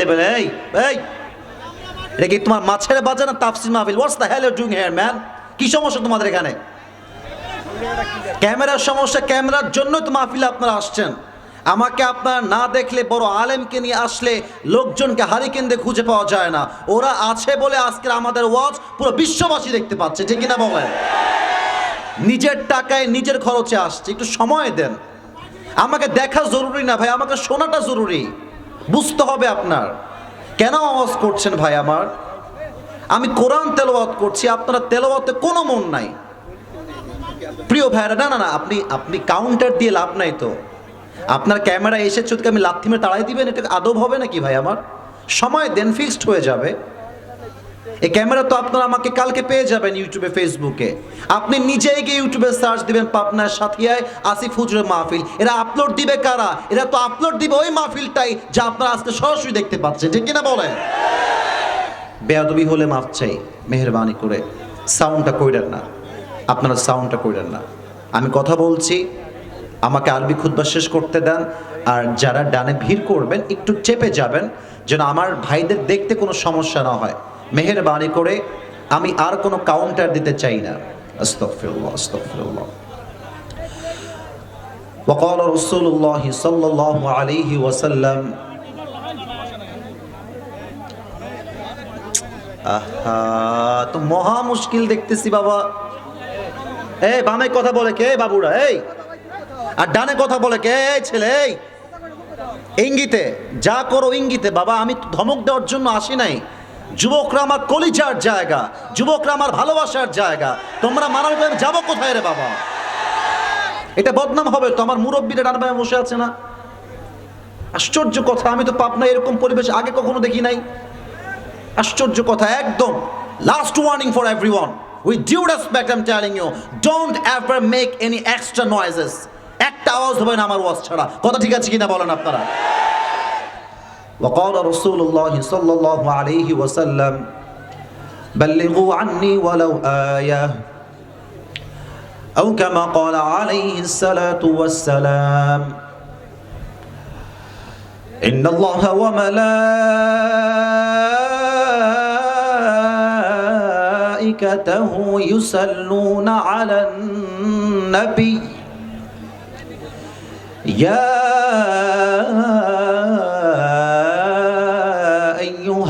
Level এই এই। এটা কি তোমার মাছের বাজার না তাফসির মাহফিল? What's the hell doing here man কি সমস্যা তোমাদের এখানে? ক্যামেরার সমস্যা, ক্যামেরার জন্যই তো মাহফিলে আপনারা আসছেন। আমাকে আপনারা না দেখলে, বড় আলেমকে নিয়ে আসলে লোকজনকে হারিকেন দিয়ে খুঁজে পাওয়া যায় না। ওরা আছে বলে আজকের আমাদের ওয়াচ পুরো বিশ্ববাসী দেখতে পাচ্ছে, ঠিক কিনা বলেন? নিজের টাকায় নিজের খরচে আসছে, একটু সময় দেন। আমাকে দেখা জরুরি না ভাই, আমাকে শোনাটা জরুরি। বুঝতে হবে আপনার। কেন আওয়াজ করছেন ভাই আমার? আমি কোরআন তেলাওয়াত করছি, আপনারা তেলাওয়াতে কোনো মন নাই। প্রিয় ভাইরা না না না, আপনি আপনি কাউন্টার দিয়ে লাভ নাই তো। আপনার ক্যামেরা এসে যদি আমি লাথিমে তাড়াই দিবেন, এটা আদব হবে নাকি ভাই আমার? সময় দেন ফিক্সড হয়ে যাবে। এই ক্যামেরা তো আপনারা আমাকে কালকে পেয়ে যাবেন ইউটিউবে, ফেসবুকে। আপনি নিজেই গিয়ে ইউটিউবে সার্চ দিবেন পাবনার সাথিয়ায় আসিফ হুজুরের মাহফিল। এরা আপলোড দিবে কারা? এরা তো আপলোড দিবে ওই মাহফিলটাই যা আপনারা আজকে সরাসরি দেখতে পাচ্ছেন। ঠিক কিনা বলেন? বেয়াদবি হলে মাফ চাই, মেহরবানি করে। সাউন্ডটা কইরেন না। আপনারা সাউন্ডটা কইরেন না। আমি কথা বলছি, আমাকে আরবি খুদ্া শেষ করতে দেন। আর যারা ডানে ভিড় করবেন, একটু চেপে যাবেন, যেন আমার ভাইদের দেখতে কোনো সমস্যা না হয়। মেহরবানি করে আমি আর কোনো কাউন্টার দিতে চাই না আস্তগফিরুল্লাহ আস্তগফিরুল্লাহ وقال رسول الله صلى الله عليه وسلم আহা তো মহা মুশকিল দেখতেছি বাবা এই বামে কথা বলে কে বাবুরা এই আর ডানে কথা বলে কে এই ছেলে এই ইঙ্গিতে যা করো ইঙ্গিতে বাবা আমি তো ধমক দেওয়ার জন্য আসি নাই যুবকরা আমার কলিজার জায়গা, যুবকরা আমার ভালোবাসার জায়গা। তোমরা মারার আমি যাব কোথায় রে বাবা? এটা বদনাম হবে তো, আমার মুরব্বীরা ডান বসে আছে না? আশ্চর্য কথা, আমি তো পাবনা এরকম পরিবেশ আগে কখনো দেখি নাই। আশ্চর্য কথা, একদম last warning for everyone with due respect I am telling you don't ever make any extra noises একটা আওয়াজ হবে না আমার ওয়াজ ছাড়া। কথা ঠিক আছে কিনা বলেন আপনারা? وقال رسول الله صلى الله عليه وسلم بلغوا عني ولو آية. أو كما قال عليه الصلاة والسلام إن الله وملائكته يصلون على النبي. يا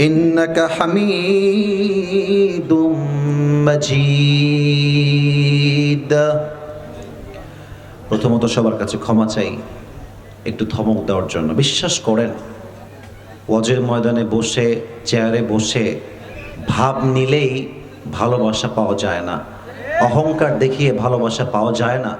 إنك حميد مجيد প্রথমত সবার কাছে ক্ষমা চাই একটু ধমক দেওয়ার জন্য বিশ্বাস করেন ওয়াজের ময়দানে বসে চেয়ারে বসে ভাব নিলেই ভালোবাসা পাওয়া যায় না অহংকার দেখিয়ে ভালোবাসা পাওয়া যায় না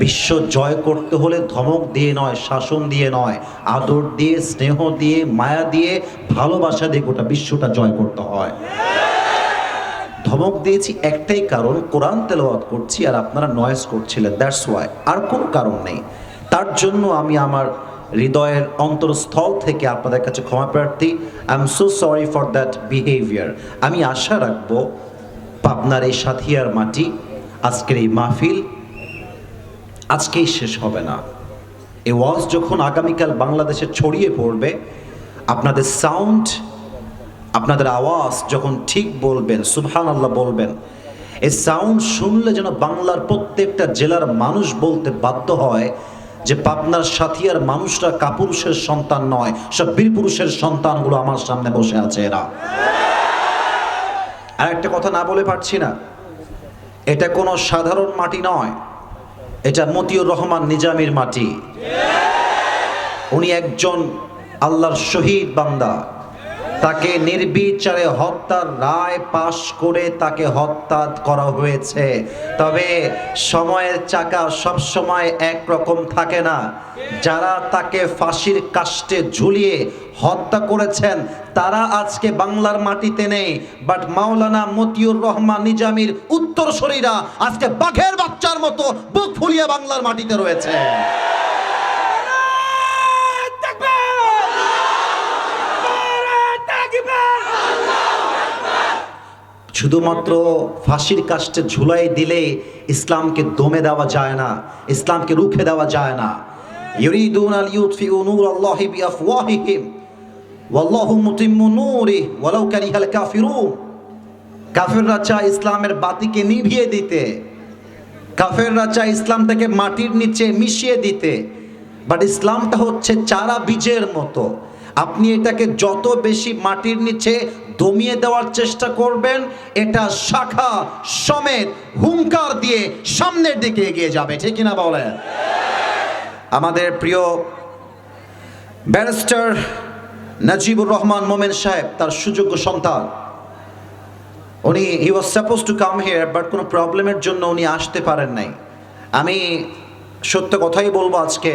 বিশ্ব জয় করতে হলে ধমক দিয়ে নয়, শাসন দিয়ে নয়, আদর দিয়ে, স্নেহ দিয়ে, মায়া দিয়ে, ভালোবাসা দিয়ে গোটা বিশ্বটা জয় করতে হয়। ধমক দিয়েছি একটাই কারণ, কোরআন তেলাওয়াত করছি আর আপনারা নয়েজ করছিলেন দ্যাটস ওয়াই আর কোনো কারণ নেই। তার জন্য আমি আমার হৃদয়ের অন্তরস্থল থেকে আপনাদের কাছে ক্ষমা প্রার্থী I am so sorry for that behaviour আমি আশা রাখব, পাবনার এই সাথিয়ার মাটি, আজকের এই মাহফিল আজকেই শেষ হবে না। এ ওয়াজ যখন আগামীকাল বাংলাদেশে ছড়িয়ে পড়বে, আপনাদের সাউন্ড, আপনাদের আওয়াজ যখন ঠিক বলবেন সুবহান আল্লাহ বলবেন এই সাউন্ড শুনলে যেন বাংলার প্রত্যেকটা জেলার মানুষ বলতে বাধ্য হয় যে পাবনার সাথিয়ার মানুষরা কাপুরুষের সন্তান নয়, সব বীর পুরুষের সন্তানগুলো আমার সামনে বসে আছে এরা। আর একটা কথা না বলে পারছি না। এটা কোনো সাধারণ মাটি নয়। এটা মতিউর রহমান নিজামের মাটি। উনি একজন আল্লাহর শহীদ বান্দা। তাকে নির্বিচারে হত্যার রায় পাশ করে তাকে হত্যা করা হয়েছে। তবে সময়ের চাকা সব সময় একরকম থাকে না। যারা তাকে ফাঁসির কাষ্টে ঝুলিয়ে হত্যা করেছেন, তারা আজকে বাংলার মাটিতে নেই। বাট মাওলানা মতিউর রহমান নিজামির উত্তরসূরিরা আজকে বাঘের বাচ্চার মতো বুক ফুলিয়ে বাংলার মাটিতে রয়েছে। শুধুমাত্র ফাঁসির কাষ্টে ঝুলাই দিলে ইসলামকে দমে দেওয়া যায় না, ইসলামকে রুখে দেওয়া যায় না। ইউরিদুন আল ইউতফিউ নূর আল্লাহি বিআফওয়াহিহিম, ওয়াল্লাহু মুতিম্মু নূরিহি, ওয়ালাউ কারিহাল কাফিরুন। কাফেররা চায় ইসলামের বাতিকে নিভিয়ে দিতে, কাফেররা চায় ইসলামটাকে মাটির নিচে মিশিয়ে দিতে, বাট ইসলামটা হচ্ছে চারা বীজের মতো। আপনি এটাকে যত বেশি মাটির নিচে দমিয়ে দেওয়ার চেষ্টা করবেন, এটা শাখা সমেত হুঙ্কার দিয়ে সামনের দিকে এগিয়ে যাবে। ঠিক কিনা বলেন আমাদের প্রিয় ব্যারিস্টার নাজিবুর রহমান মোমেন সাহেব, তার সুযোগ্য সন্তান। উনি he was suppose to come here but কোনো প্রবলেমের জন্য উনি আসতে পারেন নাই। আমি সত্য কথাই বলব আজকে,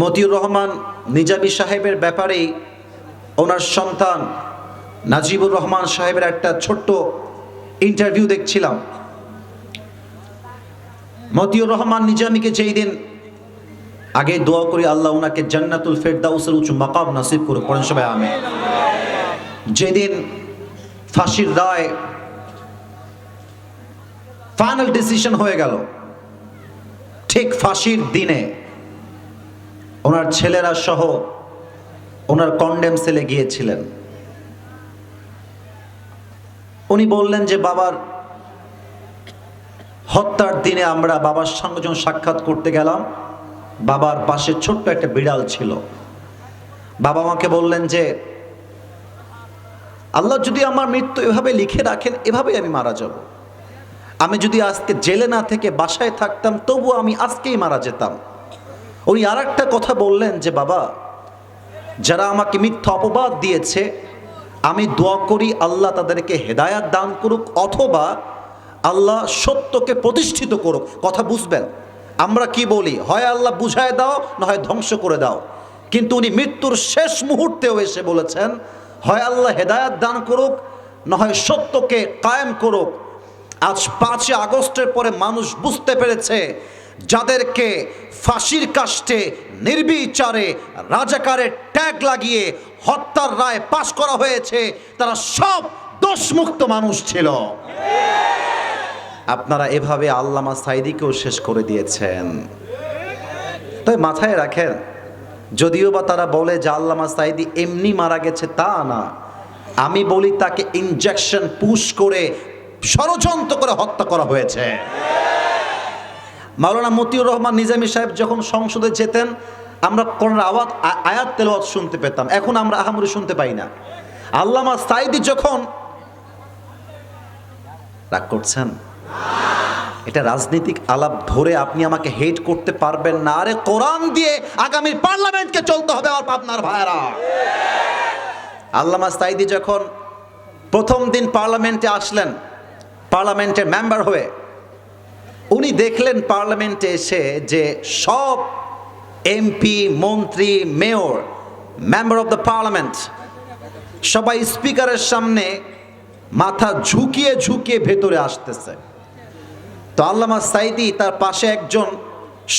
মতিউর রহমান নিজাবি সাহেবের ব্যাপারেই ওনার সন্তান নাজিবুর রহমান সাহেবের একটা ছোট্ট ইন্টারভিউ দেখছিলাম। মতিউর রহমান নিজামীকে যেই দিন আগে দোয়া করি আল্লাহ ওনাকে জান্নাতুল ফেরদাউসের উঁচু মাকাম নাসিব করুক, পড়েন সবাই আমি যেদিন ফাঁসির রায় ফাইনাল ডিসিশন হয়ে গেল, ঠিক ফাঁসির দিনে ওনার ছেলেরা সহ ওনার কন্ডেম সেলে গিয়েছিলেন। উনি বললেন যে, বাবার হত্যার দিনে আমরা বাবার সঙ্গে যখন সাক্ষাৎ করতে গেলাম, বাবার পাশে ছোট্ট একটা বিড়াল ছিল। বাবা মাকে বললেন যে, আল্লাহ যদি আমার মৃত্যু এভাবে লিখে রাখেন, এভাবেই আমি মারা যাব। আমি যদি আজকে জেলে না থেকে বাসায় থাকতাম তবু আমি আজকেই মারা যেতাম। উনি আর একটা কথা বললেন যে, বাবা, যারা আমাকে মিথ্যা অপবাদ দিয়েছে, আমি দোয়া করি আল্লাহ তাদেরকে হেদায়াত দান করুক অথবা আল্লাহ সত্যকে প্রতিষ্ঠিত করুক। কথা বুঝবেন? আমরা কি বলি? হয় আল্লাহ বুঝায় দাও, না হয় ধ্বংস করে দাও। কিন্তু উনি মৃত্যুর শেষ মুহূর্তেও এসে বলেছেন, হয় আল্লাহ হেদায়াত দান করুক, না হয় সত্যকে কায়েম করুক। আজ পাঁচই আগস্টের পরে মানুষ বুঝতে পেরেছে যাদেরকে ফাঁসির কাষ্টে নির্বিচারে রাজাকারের ট্যাগ লাগিয়ে হত্যার রায় পাশ করা হয়েছে, তারা সব দোষমুক্ত মানুষ ছিল। আপনারা এভাবে আল্লামা সাইদিকেও শেষ করে দিয়েছেন। তাই মাথায় রাখেন, যদিও বা তারা বলে যে আল্লামা সাইদি এমনি মারা গেছে, তা না। আমি বলি তাকে ইনজেকশন পুশ করে ষড়যন্ত্র করে হত্যা করা হয়েছে। মাওলানা মতিউর রহমান নিজামী সাহেব যখন সংসদে যেতেন, আমরা কোন আওয়াত আ- আয়াত তেলাওয়াত শুনতে পেতাম। এখন আমরা আহামরি শুনতে পাই না। আল্লামা সাইদি যখন রাগ করছেন, এটা রাজনৈতিক আলাপ ধরে আপনি আমাকে হেট করতে পারবেন না। আরে কোরআন দিয়ে আগামী পার্লামেন্টকে চলতে হবে আমার পাবনার ভাইরা আল্লামা সাইদি যখন প্রথম দিন পার্লামেন্টে আসলেন, পার্লামেন্টের মেম্বার হয়ে উনি দেখলেন পার্লামেন্টে এসে যে সব এমপি, মন্ত্রী, mayor, member of the parliament, সবাই স্পিকারের সামনে মাথা ঝুঁকিয়ে ঝুঁকিয়ে ভেতরে আসতেছে। তো আল্লামা সাইদি তার পাশে একজন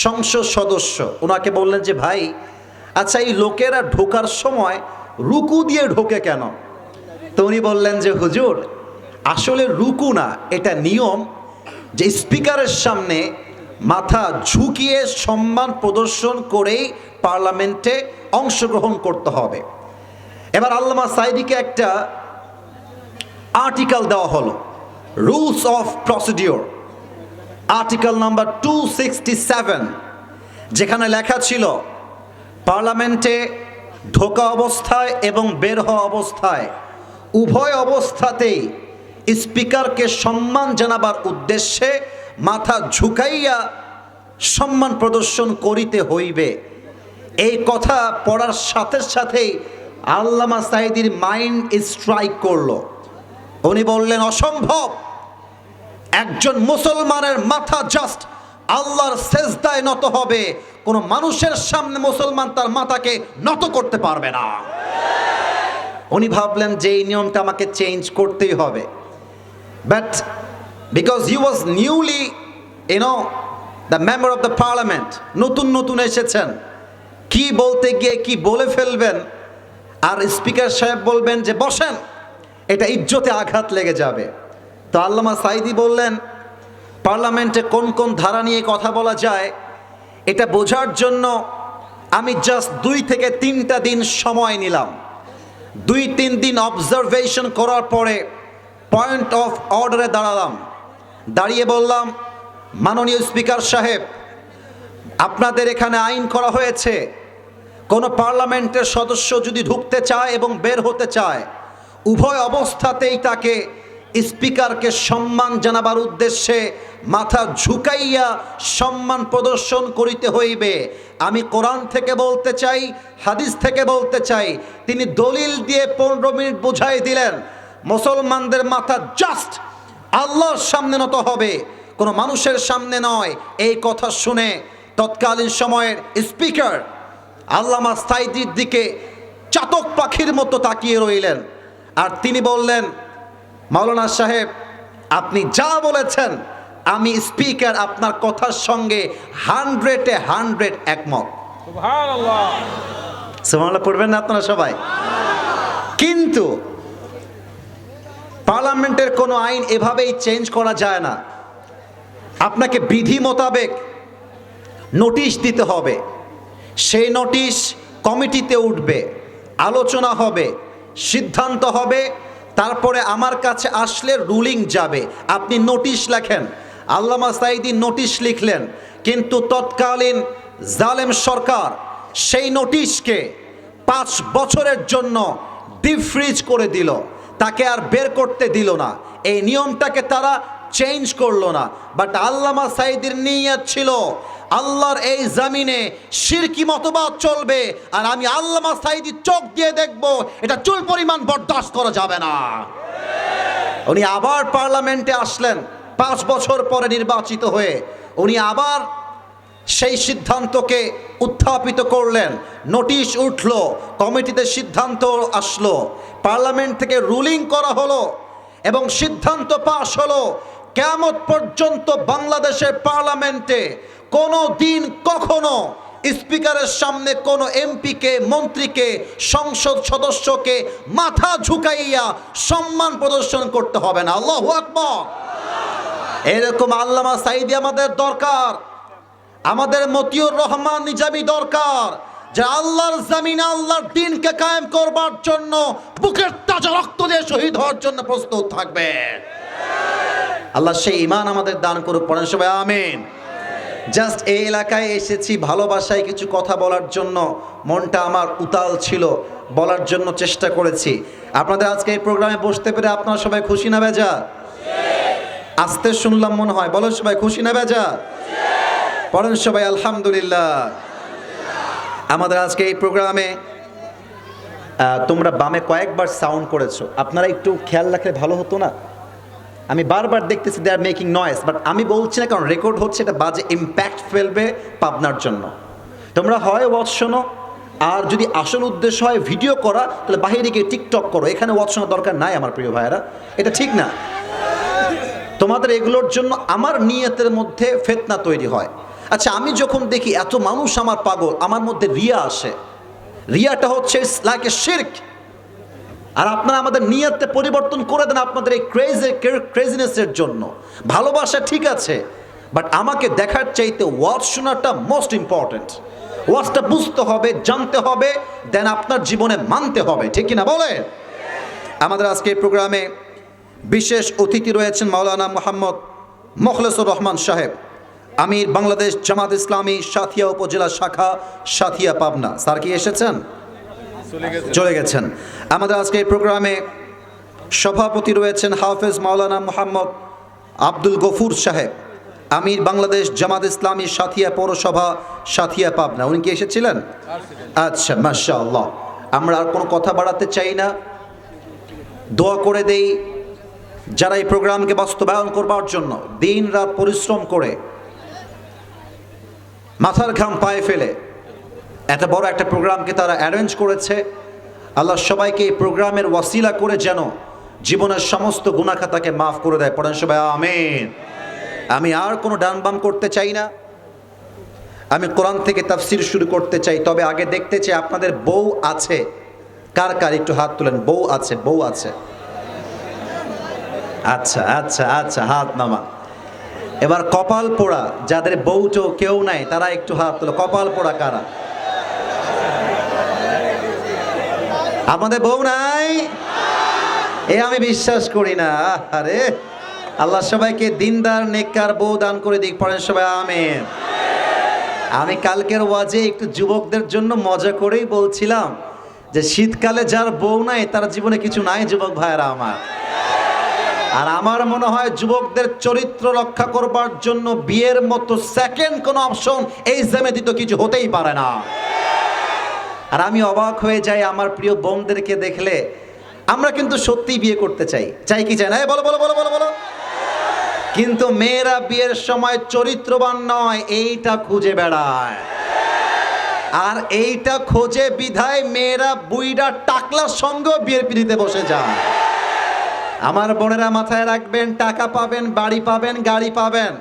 সংসদ সদস্য ওনাকে বললেন যে, ভাই আচ্ছা এই লোকেরা ঢোকার সময় রুকু দিয়ে ঢোকে কেন? তো উনি বললেন যে, হুজুর, আসলে রুকু না, এটা নিয়ম যে স্পিকারের সামনে মাথা ঝুঁকিয়ে সম্মান প্রদর্শন করেই পার্লামেন্টে অংশগ্রহণ করতে হবে। এবার আল্লামা সাইদিকে একটা আর্টিকেল দেওয়া হলো, rules of procedure. Article number two sixty seven যেখানে লেখা ছিল, পার্লামেন্টে ঢোকা অবস্থায় এবং বের হওয়া অবস্থায় উভয় অবস্থাতেই স্পিকারকে সম্মান জানাবার উদ্দেশ্যে মাথা ঝুঁকাইয়া সম্মান প্রদর্শন করিতে হইবে। এই কথা পড়ার সাথে সাথেই আল্লামা সাইদির মাইন্ড স্ট্রাইক করল। উনি বললেন, অসম্ভব! একজন মুসলমানের মাথা জাস্ট আল্লাহর সেজদায় নত হবে। কোনো মানুষের সামনে মুসলমান তার মাথাকে নত করতে পারবে না। উনি ভাবলেন যে এই নিয়মটা আমাকে চেঞ্জ করতেই হবে। But because he was newly you know the member of the parliament নতুন নতুন এসেছেন, কি বলতে গিয়ে কি বলে ফেলবেন, আর স্পিকার সাহেব বলবেন যে বসেন, এটা ইজ্জতে আঘাত লেগে যাবে। তো আল্লামা সাইদি বললেন, পার্লামেন্টে কোন কোন ধারা নিয়ে কথা বলা যায়, এটা বোঝার জন্য আমি জাস্ট দুই থেকে তিনটা দিন সময় নিলাম। দুই, তিন দিন অবজারভেশন করার পরে পয়েন্ট অফ অর্ডারে দাঁড়ালাম। দাঁড়িয়ে বললাম, মাননীয় স্পিকার সাহেব, আপনাদের এখানে আইন করা হয়েছে। কোনো পার্লামেন্টের সদস্য যদি ঢুকতে চায় এবং বের হতে চায়, উভয় অবস্থাতেই তাকে স্পিকারকে সম্মান জানাবার উদ্দেশ্যে মাথা ঝুঁকাইয়া সম্মান প্রদর্শন করিতে হইবে। আমি কোরআন থেকে বলতে চাই, হাদিস থেকে বলতে চাই। তিনি দলিল দিয়ে পনেরো মিনিট বুঝাই দিলেন। মুসলমানদের মাথা জাস্ট আল্লাহর সামনে নত হবে। কোনো মানুষের সামনে নয়। এই কথা শুনে তৎকালীন সময়ের স্পিকার আল্লামা সাইদির দিকে চাতক পাখির মতো তাকিয়ে রইলেন। আর তিনি বললেন মাওলানা সাহেব আপনি যা বলেছেন আমি স্পিকার আপনার কথার সঙ্গে হান্ড্রেডে হান্ড্রেড একমত। সুবহানাল্লাহ পড়বেন না আপনারা সবাই? কিন্তু পার্লামেন্টের কোনো আইন এভাবেই চেঞ্জ করা যায় না। আপনাকে বিধি মোতাবেক নোটিশ দিতে হবে। সেই নোটিশ কমিটিতে উঠবে, আলোচনা হবে, সিদ্ধান্ত হবে, তারপরে আমার কাছে আসলে রুলিং যাবে। আপনি নোটিশ লেখেন, আল্লামা সাইদি নোটিশ লিখলেন, কিন্তু তৎকালীন জালেম সরকার সেই নোটিশকে পাঁচ বছরের জন্য ডিফ্রিজ করে দিল। তাকে আর বের করতে দিল না। এই নিয়মটাকে তারা চেঞ্জ করল না। বাট আল্লামা সাইদির নিয়ত ছিল, আল্লাহর এই জামিনে শিরকি মতবাদ চলবে আর আমি আল্লামা সাইদি চোখ দিয়ে দেখব, এটা চুল পরিমাণ বরদাস্ত করা যাবে না। উনি আবার পার্লামেন্টে আসলেন, পাঁচ বছর পরে নির্বাচিত হয়ে। উনি আবার সেই সিদ্ধান্তকে উত্থাপিত করলেন। নোটিশ উঠল, কমিটিতে সিদ্ধান্ত আসলো। পার্লামেন্ট থেকে রুলিং করা হলো এবং সিদ্ধান্ত পাশ হলো কেমত পর্যন্ত বাংলাদেশের পার্লামেন্টে কোনো দিন কখনো স্পিকারের সামনে কোনো এমপিকে, মন্ত্রীকে, সংসদ সদস্যকে মাথা ঝুঁকাইয়া সম্মান প্রদর্শন করতে হবে না। আল্লাহ আকবর। এরকম আল্লামা সাইদি আমাদের দরকার। আমাদের মতিউর রহমান নিজামি দরকার। যে আল্লাহর জামিন, আল্লাহর দিনকে কায়েম করবার জন্য বুকের তাজা রক্ত দিয়ে শহীদ হওয়ার জন্য প্রস্তুত থাকবে। আল্লাহ সেই ইমান আমাদের দান করুক, পড়েন সবাই, আমিন। জাস্ট এই এলাকায় এসেছি ভালোবাসায় কিছু কথা বলার জন্য। মনটা আমার উতাল ছিল, বলার জন্য চেষ্টা করেছি। আপনাদের আজকে এই প্রোগ্রামে বসতে পেরে আপনারা সবাই খুশি না বেজা? আসতে শুনলাম মনে হয় বলো সবাই, খুশি না বেজা? পড়েন সবাই, আলহামদুলিল্লাহ। আমাদের আজকে এই প্রোগ্রামে তোমরা বামে কয়েকবার সাউন্ড করেছ। আপনারা একটু খেয়াল রাখলে ভালো হতো না? আমি বারবার দেখতেছি they are making noise but আমি বলছি না কারণ রেকর্ড হচ্ছে, এটা বাজে ইম্প্যাক্ট ফেলবে পাবনার জন্য। তোমরা হয় ওয়াচ শোনো, আর যদি আসল উদ্দেশ্য হয় ভিডিও করা, তাহলে বাইরে গিয়ে টিকটক করো। এখানে ওয়াচ শোনার দরকার নাই আমার প্রিয় ভাইয়েরা। এটা ঠিক না। তোমাদের এগুলোর জন্য আমার নিয়তের মধ্যে ফেতনা তৈরি হয়। আচ্ছা আমি যখন দেখি এত মানুষ আমার পাগল, আমার মধ্যে রিয়া আসে। রিয়াটা হচ্ছে লাইক এ শির্ক আর আপনারা আমাদের নিয়তটা পরিবর্তন করে দেন আপনাদের এই ক্রেজে ক্রেজিনেসের জন্য। ভালোবাসা ঠিক আছে বাট আমাকে দেখার চাইতে ওয়াজ শোনাটা মোস্ট ইম্পর্ট্যান্ট ওয়াজটা বুঝতে হবে, জানতে হবে দেন আপনার জীবনে মানতে হবে। ঠিক কিনা বলে? আমাদের আজকে এই প্রোগ্রামে বিশেষ অতিথি রয়েছেন মাওলানা মোহাম্মদ মোখলেসুর রহমান সাহেব। আমির বাংলাদেশ জামাত ইসলামী সাথিয়া উপজেলা শাখা সাথিয়া পাবনা। স্যার কি এসেছেন? চলে গেছেন। আমাদের আজকে এই প্রোগ্রামে সভাপতি রয়েছেন হাফেজ মাওলানা মোহাম্মদ আব্দুল গফুর সাহেব আমির বাংলাদেশ জামাত ইসলামী সাথিয়া পৌরসভা সাথিয়া পাবনা। উনি কি এসেছিলেন? আচ্ছা মাশা আল্লাহ আমরা আর কোনো কথা বাড়াতে চাই না। দোয়া করে দেই যারা এই প্রোগ্রামকে বাস্তবায়ন করবার জন্য দিন রাত পরিশ্রম করে মাথার ঘাম পায়ে ফেলে। এত বড় একটা প্রোগ্রামকে তারা অ্যারেঞ্জ করেছে। আল্লাহ সবাইকে এই প্রোগ্রামের ওয়াসিলা করে যেন জীবনের সমস্ত গুণাখাতাকে মাফ করে দেয়। পড়েন সবাই, আমিন। আমি আর কোনো ডান বাম করতে চাই না। আমি কোরআন থেকে তাফসির শুরু করতে চাই। তবে আগে দেখতে চাই আপনাদের বউ আছে। কার কার? একটু হাত তুলেন। বউ আছে বউ আছে। আচ্ছা আচ্ছা আচ্ছা হাত নামা এবার কপাল পোড়া, যাদের বউটো কেউ নাই, তারা একটু হাত তোলো। কপাল পোড়া কারা? আমাদের বউ নাই? এ আমি বিশ্বাস করি না। আরে আল্লাহ সবাইকে দিনদার, নেককার বউ দান করে দিক, পড়েন সবাই, আমেন। আমি কালকের ওয়াজে একটু যুবকদের জন্য মজা করেই বলছিলাম যে, শীতকালে যার বউ নাই, তার জীবনে কিছু নাই, যুবক ভাইয়েরা আমার। আর আমার মনে হয় যুবকদের চরিত্র রক্ষা করবার জন্য বিয়ের মতো সেকেন্ড কোনো অপশন এই জ্যামেতি তো কিছু হতেই পারে না। আর আমি অবাক হয়ে যাই আমার প্রিয় বোনদেরকে দেখলে। আমরা কিন্তু সত্যিই বিয়ে করতে চাই। চাই কি চাই না? বলো বলো বলো বলো বলো। কিন্তু মেয়েরা বিয়ের সময় চরিত্রবান নয়, এইটা খুঁজে বেড়ায়। আর এইটা খোঁজে বিধায় মেয়েরা বুইরা টাকলার সঙ্গেও বিয়ের পিড়িতে বসে যায়। আমার বোনেরা মাথায় রাখবেন, টাকা পাবেন, বাড়ি পাবেন, গাড়ি পাবেন।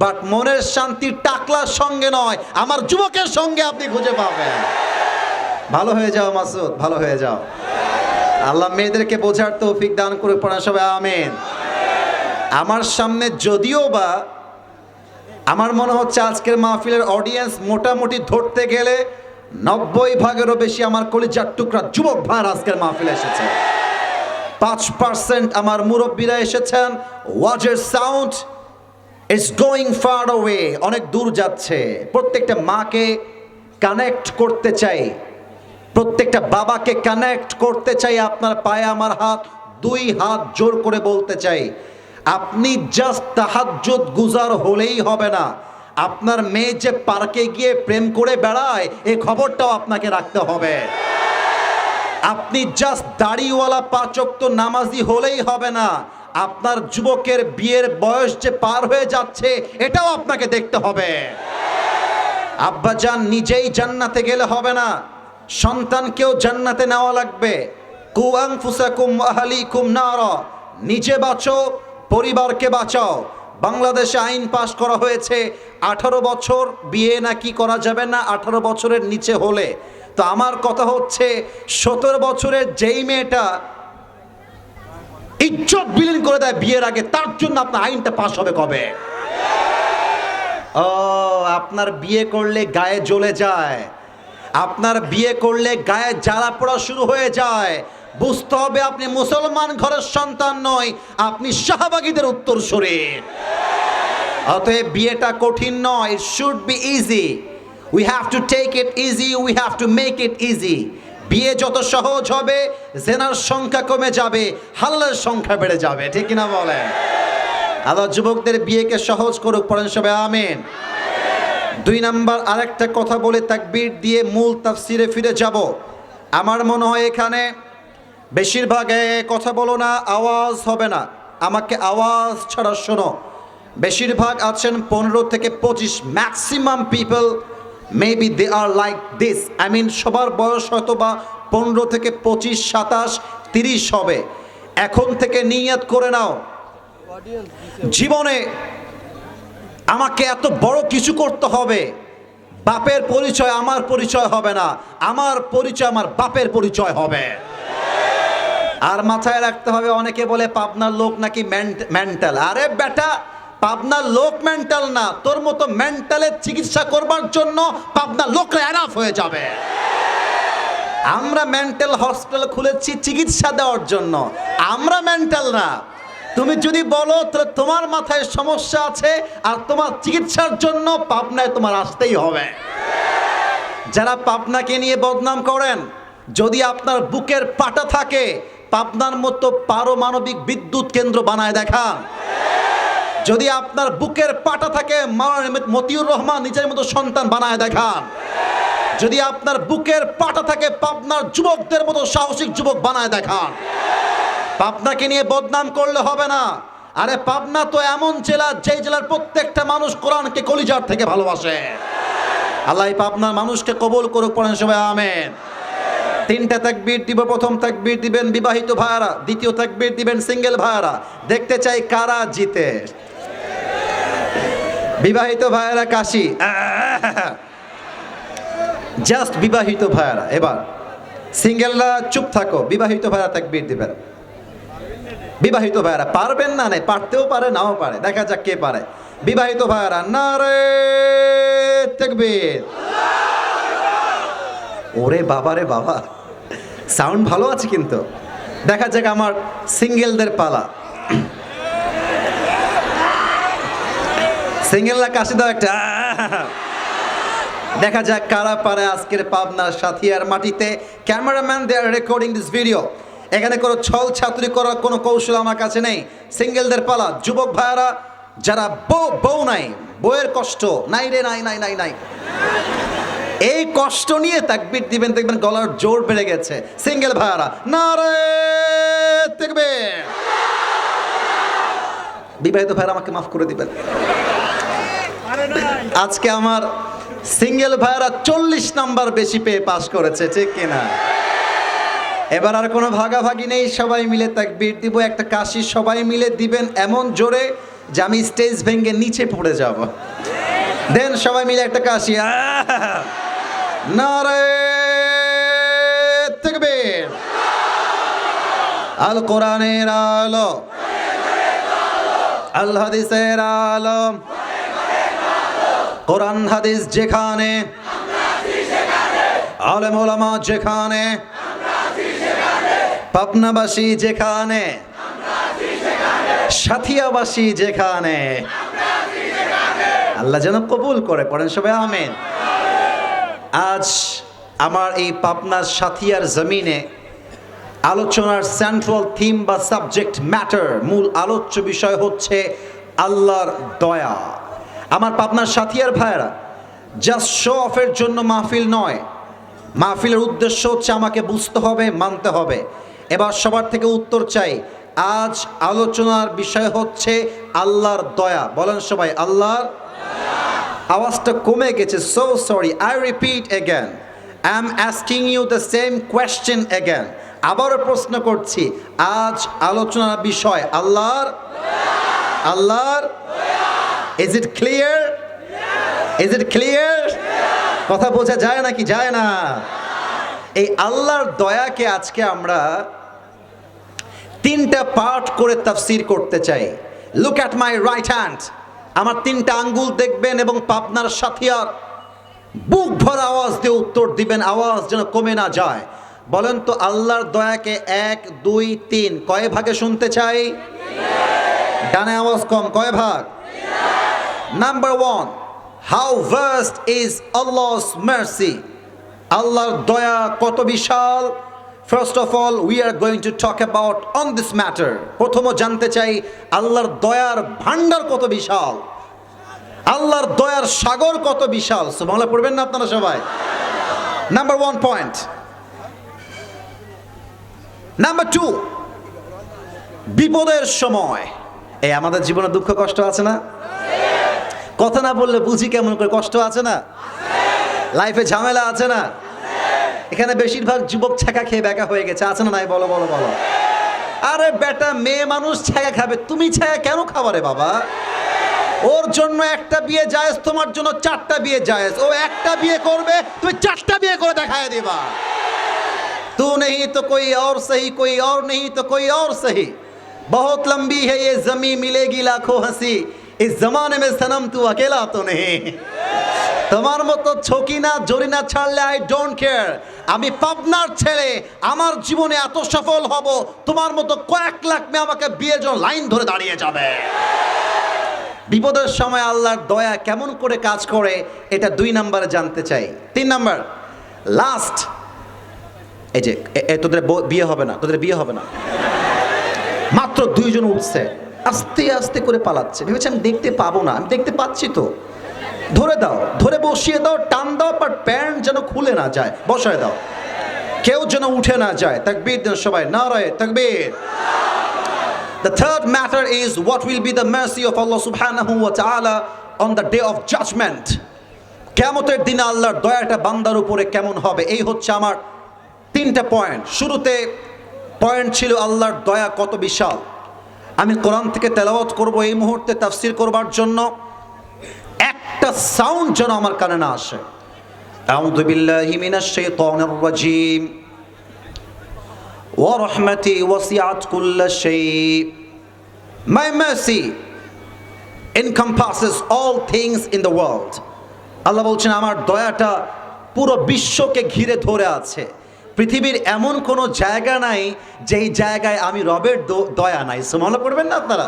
বাট মনের শান্তি টাকলার সঙ্গে নয়, আমার যুবকের সঙ্গে আপনি খুঁজে পাবেন। ভালো হয়ে যাও মাসুদ, ভালো হয়ে যাও। আল্লাহ মেয়েদেরকে বোঝার তৌফিক দান করে পড়া সবাই, আমেন। আমার সামনে যদিও বা আমার মনে হচ্ছে আজকের মাহফিলের অডিয়েন্স মোটামুটি ধরতে গেলে নব্বই ভাগেরও বেশি আমার কলিজার টুকরা যুবক ভার আজকের মাহফিলে এসেছে। পাঁচ পার্সেন্ট আমার মুরব্বীরা এসেছেন। ওয়াজের sound it's going far way অনেক দূর যাচ্ছে। প্রত্যেকটা মাকে কানেক্ট করতে চাই। প্রত্যেকটা বাবাকে কানেক্ট করতে চাই। আপনার পায়ে আমার হাত, দুই হাত জোর করে বলতে চাই। আপনি জাস্ট তাহাজ্জুদ গুজার হলেই হবে না। আপনার মেয়ে যে পার্কে গিয়ে প্রেম করে বেড়ায় এই খবরটাও আপনাকে রাখতে হবে। আপনি জাস্ট দাড়িওয়ালা পাচক তো নামাজি হলেই হবে না। আপনার যুবকের বিয়ের বয়স যে পার হয়ে যাচ্ছে, এটাও আপনাকে দেখতে হবে। আব্বাজান নিজেই জান্নাতে গেলে হবে না। সন্তানকেও জান্নাতে নেওয়া লাগবে। কুয়াং ফুসাকুম আহালিকুম নার। নিজে বাঁচো, পরিবারকে বাঁচাও। বাংলাদেশে আইন পাশ করা হয়েছে। আঠারো বছর বিয়ে নাকি করা যাবে না, আঠারো বছরের নিচে হলে। তো আমার কথা হচ্ছে, সতেরো বছরের যেই মেয়েটা ইজ্জত বিলীন করে দেয় বিয়ের আগে, তার জন্য আপনার আইনটা পাশ হবে কবে? ও, আপনার বিয়ে করলে গায়ে জ্বলে যায়। আপনার বিয়ে করলে গায়ে জ্বালা পড়া শুরু হয়ে যায়। বুঝতে হবে আপনি মুসলমান ঘরের সন্তান নয়, আপনি শাহবাগীদের উত্তর শরীর অতএব বিয়েটা কঠিন নয় should be easy we have to take it easy we have to make it easy বিয়ে যত সহজ হবে, জেনার সংখ্যা কমে যাবে, হাল্লার সংখ্যা বেড়ে যাবে, ঠিক কিনা বলেন? আল্লাহ যুবকদের বিয়েকে সহজ করুক, পড়েন সবাই, আমেন। দুই নাম্বার, আরেকটা কথা বলে তাকবীর দিয়ে মূল তাফসিরে ফিরে যাব। আমার মনে হয় এখানে বেশিরভাগ কথা বলো না, আওয়াজ হবে না। আমাকে আওয়াজ ছাড়া শোনো। বেশিরভাগ আছেন পনেরো থেকে পঁচিশ maximum people maybe they are like this I mean সবার বয়স হয়তো বা পনেরো থেকে পঁচিশ, সাতাশ, তিরিশ হবে। এখন থেকে নিয়ত করে নাও। জীবনে আমাকে এত বড় কিছু করতে হবে। বাপের পরিচয় আমার পরিচয় হবে না। আমার পরিচয় আমার বাপের পরিচয় হবে। আর মাথায় রাখতে হবে, অনেকে বলে পাবনার লোক নাকি মেন্টাল আরে বেটা পাবনার লোক মেন্টাল না। তোর মতো মেন্টালের চিকিৎসা করবার জন্য পাবনার লোকরা এনাফ হয়ে যাবে। আমরা মেন্টাল হসপিটাল খুলেছি চিকিৎসা দেওয়ার জন্য। আমরা মেন্টাল না। তুমি যদি বলো, তাহলে তোমার মাথায় সমস্যা আছে আর তোমার চিকিৎসার জন্য পাবনায় তোমার আসতেই হবে। যারা পাবনাকে নিয়ে বদনাম করেন, যদি আপনার বুকের পাটা থাকে, পাবনার মতো পারমাণবিক বিদ্যুৎ কেন্দ্র বানায় দেখান। যদি আপনার বুকের পাটা থাকে মতিউর রহমান নিজের মতো সন্তান বানায় দেখান। যদি আপনার বুকের পাটা থাকে, পাবনার যুবকদের মতো সাহসিক যুবক বানায় দেখান। পাবনাকে নিয়ে বদনাম করলে হবে না। আরে, পাবনা তো এমন জেলা, যেই জেলার প্রত্যেকটা মানুষ কোরআনকে কলিজার থেকে ভালোবাসে। আল্লাহ পাবনার মানুষকে কবল করুক, পড়েন সবাই, আমেন। তিনটা তাকবীর দিব, প্রথম তাকবীর দিবেন বিবাহিত ভাইয়ারা, দ্বিতীয় তাকবীর দিবেন সিঙ্গেল ভাইয়ারা। দেখতে চাই কারা জিতে। বিবাহিত ভাইয়ারা কাশি। জাস্ট বিবাহিত ভাইয়ারা, এবার। সিঙ্গেলরা চুপ থাকো, বিবাহিত ভাইয়ারা তাকবীর দিবেন। বিবাহিত ভাইয়ারা পারবেন না নাই পারতেও পারে, নাও পারে, দেখা যাক কে পারে। বিবাহিত ভাইয়ারা না রে তাকবীর। ওরে বাবা রে বাবা সাউন্ড ভালো আছে কিন্তু। দেখা যাক আমার সিঙ্গেলদের পালা। সিঙ্গেলরা কাশি দাও একটা। দেখা যাক কারা পারে আজকের পাবনার সাথিয়ার মাটিতে। Cameraman they are recording this video এখানে কোনো ছল ছাত্রী করার কোনো কৌশল আমার কাছে নেই। সিঙ্গেলদের পালা। যুবক ভাইয়ারা, যারা বউ বউ নাই, বউয়ের কষ্ট। নাই রে, নাই নাই নাই নাই। এই কষ্ট নিয়ে তাকবির দিবেন, দেখবেন গলার জোর বেড়ে গেছে। সিঙ্গেল ভাইয়ারা না রে দেখবে বিবাহিত ভাইয়ারা আমাকে মাফ করে দিবেন। আজকে আমার সিঙ্গেল ভাইয়ারা চল্লিশ নাম্বার বেশি পেয়ে পাশ করেছে, ঠিক কিনা? এবার আর কোনো ভাগাভাগি নেই, সবাই মিলে তাকবীর দিব, একটা কাশি সবাই মিলে দিবেন এমন জোরে যে আমি স্টেজ ভেঙে নিচে পড়ে যাব। দেন সবাই মিলে একটা কাশি! নারে আল কোরআনের আলো, আল হাদিসের আলম কোরআন, হাদিস যেখানে আলেম ওলামা যেখানে, পাবনাবাসী যেখানে, সাথিয়াবাসী যেখানে, আল্লাহ যেন কবুল করে, পড়েন সবাই আমেন। আজ আমার এই পাবনার সাথিয়ার জমিনে আলোচনার সেন্ট্রাল থিম বা সাবজেক্ট ম্যাটার মূল আলোচ্য বিষয় হচ্ছে আল্লাহর দয়া। আমার পাবনার সাথিয়ার ভাইয়েরা জাস্ট শো অফের জন্য মাহফিল নয়। মাহফিলের উদ্দেশ্য হচ্ছে আমাকে বুঝতে হবে, মানতে হবে। এবার সবার থেকে উত্তর চাই। আজ আলোচনার বিষয় হচ্ছে আল্লাহর দয়া। বলেন সবাই, আল্লাহর আওয়াজটা কমে গেছে so sorry I repeat again I am asking you the same question again আবারও প্রশ্ন করছি, আজ আলোচনার বিষয় আল্লাহর আল্লাহর is it clear is it clear কথা বোঝা যায় নাকি যায় না? এই আল্লাহর দয়াকে আজকে আমরা তিনটা পার্ট করে তাফসির করতে চাই। Look at my right hand আমার তিনটা আঙ্গুল দেখবেন এবং পাবনার সাথিয়ার বুক ভরা আওয়াজ দিয়ে উত্তর দিবেন, আওয়াজ যেন কমে না যায়। বলেন তো আল্লাহর দয়াকে এক, দুই, তিন, কয় ভাগে শুনতে চাই? ডানে আওয়াজ কম, কয় ভাগ? Number one how vast is Allah's mercy আল্লাহর দয়া কত বিশাল? First of all we are going to talk about on this matter প্রথম জানতে চাই, আল্লাহর দয়ার ভান্ডার কত বিশাল? আল্লাহর দয়ার সাগর কত বিশাল? বাংলা পড়বেন না আপনারা সবাই? Number one point number two বিপদের সময়। এই আমাদের জীবনে দুঃখ কষ্ট আছে না? কথা না বললে বুঝি কেমন করে কষ্ট আছে না লাইফে ঝামেলা আছে না এখানে বেশিরভাগ যুবক ছাকা খেয়ে বেকা হয়ে গেছে আছে না নাই বলো বলো বলো আরে বেটা মেয়ে মানুষ ছায়া খাবে তুমি ছায়া কেন খাবারে বাবা ওর জন্য একটা বিয়ে জায়েজ তোমার জন্য চারটা বিয়ে জায়েজ ও একটা বিয়ে করবে তুমি চারটা বিয়ে করে দেখায় দেবা तू नहीं तो कोई और सही कोई और नहीं तो कोई और सही बहुत लंबी है ये जमी मिलेगी लाखों हंसी इस जमाने में सनम तू अकेला तो नहीं তোমার মতো ছকি না জরি না ছাড়লে আই ডোন্ট কেয়ার আমি পাবনার ছেলে আমার জীবনে এত সফল হব তোমার মতো কয়েক লাখ মেয়ে আমাকে বিয়ের জন্য লাইন ধরে দাঁড়িয়ে যাবে বিপদের সময় আল্লাহর দয়া কেমন করে কাজ করে এটা দুই নম্বরে জানতে চাই তিন নাম্বার লাস্ট এই যে এ- এ তোদের বউ- বিয়ে হবে না তোদের বিয়ে হবে না মাত্র দুইজন উঠছে আস্তে আস্তে করে পালাচ্ছে। ভেবেছি আমি দেখতে পাবো না। আমি দেখতে পাচ্ছি তো। ধরে দাও, ধরে বসিয়ে দাও, টান দাও বাট প্যান্ট যেন খুলে না যায়। বসায় দাও। কেউ যেন উঠে না যায়। তাকবীর দেন সবাই। না রয়ে তাকবীর। The third matter is what will be the mercy of Allah subhanahu wa ta'ala on the day of judgment. কেমতের দিনে আল্লাহর দয়াটা বান্দার উপরে কেমন হবে? এই হচ্ছে আমার তিনটা পয়েন্ট শুরুতে পয়েন্ট ছিল আল্লাহর দয়া কত বিশাল। আমি কোরআন থেকে তেলাওয়াত করব এই মুহূর্তে তাফসির করবার জন্য একটা সাউন্ড যেন আমার কানে না আসে أعوذ بالله من الشيطان الرجيم ورحمتي وسعت كل شيء My mercy encompasses all things in the world আল্লাহ বলছেন আমার দয়াটা পুরো বিশ্বকে ঘিরে ধরে আছে পৃথিবীর এমন কোনো জায়গা নাই যেই জায়গায় আমি রবের দয়া নাই। সুমলা পড়বেন না আপনারা?